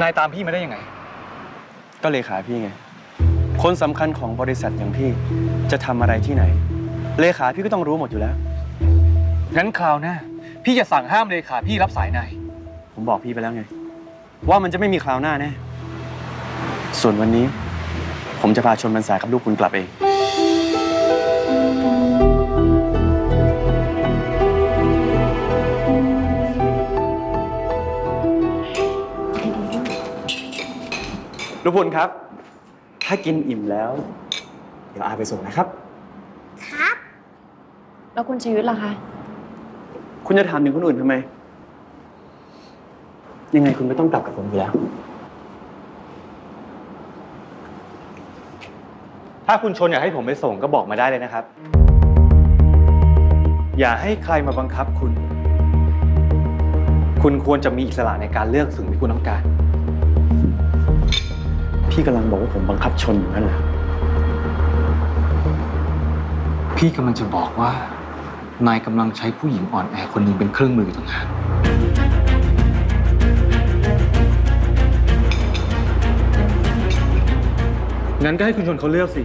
นายตามพี่มาได้ยังไง ก็เลขาพี่ไง คนสำคัญของบริษัทอย่างพี่จะทำอะไรที่ไหน เลขาพี่ก็ต้องรู้หมดอยู่แล้ว งั้นคราวหน้าพี่จะสั่งห้ามเลขาพี่รับสายนาย ผมบอกพี่ไปแล้วไง ว่ามันจะไม่มีคราวหน้าแน่ส่วนวันนี้ ผมจะพาชนมันสายกับลูกคุณกลับเอง ลูกคุณครับ ถ้ากินอิ่มแล้ว เดี๋ยวอาไปส่งนะครับ ครับ แล้วคุณชีวิตล่ะคะ คุณจะถามถึงคนอื่นทำไม ยังไงคุณไม่ต้องกลับกับผมอยู่แล้ว ถ้าคุณชนอยากให้ผมไปส่งก็บอกมาได้เลยนะครับ อย่าให้ใครมาบังคับคุณ คุณควรจะมีอิสระในการเลือกสิ่งที่คุณต้องการ พี่กำลังบอกว่าผมบังคับชนอยู่นั่นแหละ พี่กำลังจะบอกว่า นายกำลังใช้ผู้หญิงอ่อนแอคนหนึ่งเป็นเครื่องมืออยู่ต่างหากงั้นก็ให้คุณชนเขาเลือกสิ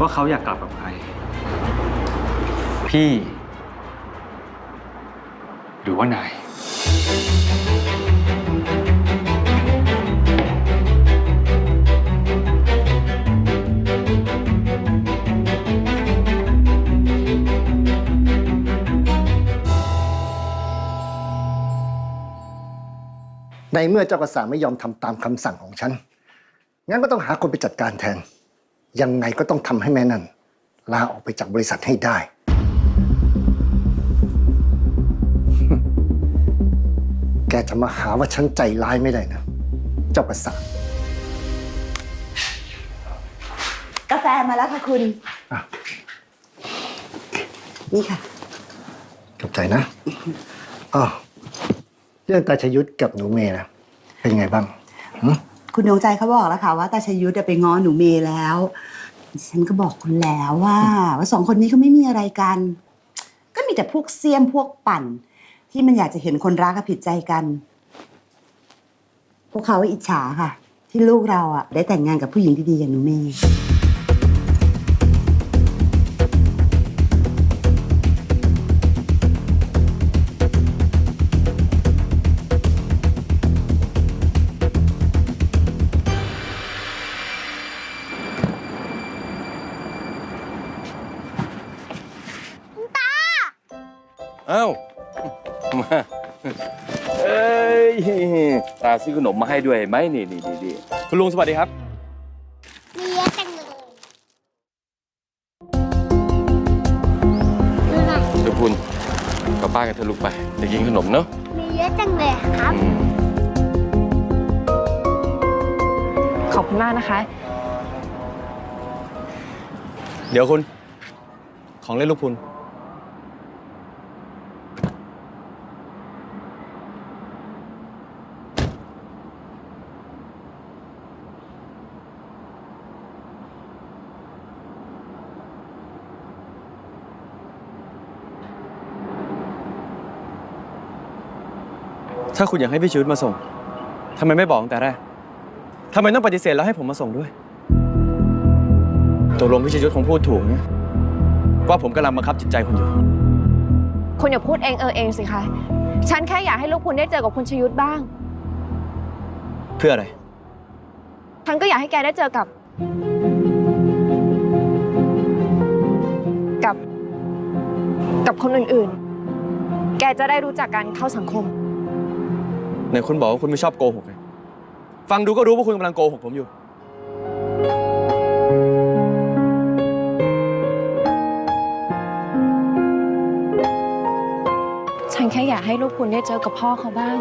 ว่าเขาอยากกลับกับใคร พี่ หรือว่านาย ในเมื่อเจ้ากษัตริย์ไม่ยอมทำตามคำสั่งของฉัน งั้นก็ต้องหาคนไปจัดการแทน ยังไงก็ต้องทำให้แม่นั่นลาออกไปจากบริษัทให้ได้ แกจะมาหาว่าฉันใจร้ายไม่ได้นะ เจ้ากษัตริย์กาแฟมาแล้วค่ะคุณอะนี่ค่ะ ขอบใจนะอ๋อ เรื่องตาชยุทธกับหนูเมย์นะเป็นไงบ้างหึคุณดวงใจเขาบอกแล้วค่ะว่าตาชยุทธไปง้อหนูเมย์แล้วฉันก็บอกคุณแล้วว่า ว่าสองคนนี้เขาไม่มีอะไรกัน ก็มีแต่พวกเสียมพวกปั่น ที่มันอยากจะเห็นคนรักกับผิดใจกัน พวกเขาอิจฉาค่ะ ที่ลูกเราอะ ได้แต่งงานกับผู้หญิงที่ดีอย่างหนูเมย์ อ้ามาเอ้ยตาซื้อขนมมาให้ด้วยเห็นไหมนี่นี่นี่นี่คุณลุงสวัสดีครับ มีเยอะจังเลยดูหน่อยเจ้าคุณกลับบ้านกันเถอะลูกไปจะกินขนมเนาะมีเยอะจังเลยครับ อืมขอบคุณมากนะคะ เดี๋ยวคุณ ของเล่นลูกคุณ ถ้าคุณอยากให้พี่ชีวิตมาส่งทำไมไม่บอกตั้งแต่แรกทำไมต้องปฏิเสธแล้วให้ผมมาส่งด้วยตกลงพี่ชีวิตคงพูดถูกนะว่าผมกำลังบังคับจิตใจคุณอยู่ คุณอย่าพูดเองเออเองสิคะ ฉันแค่อยากให้ลูกคุณได้เจอกับคุณชยุทธบ้าง เพื่ออะไร ฉันก็อยากให้แกได้เจอกับ กับ กับคนอื่นๆ แกจะได้รู้จักกันเข้าสังคมไห นคุณบอกว่าคุณไม่ชอบโกหกไงฟังดูก็รู้ว่าคุณกำลังโกหกผมอยู่ ฉันแค่อยากให้ลูกคุณได้เจอกับพ่อเขาบ้าง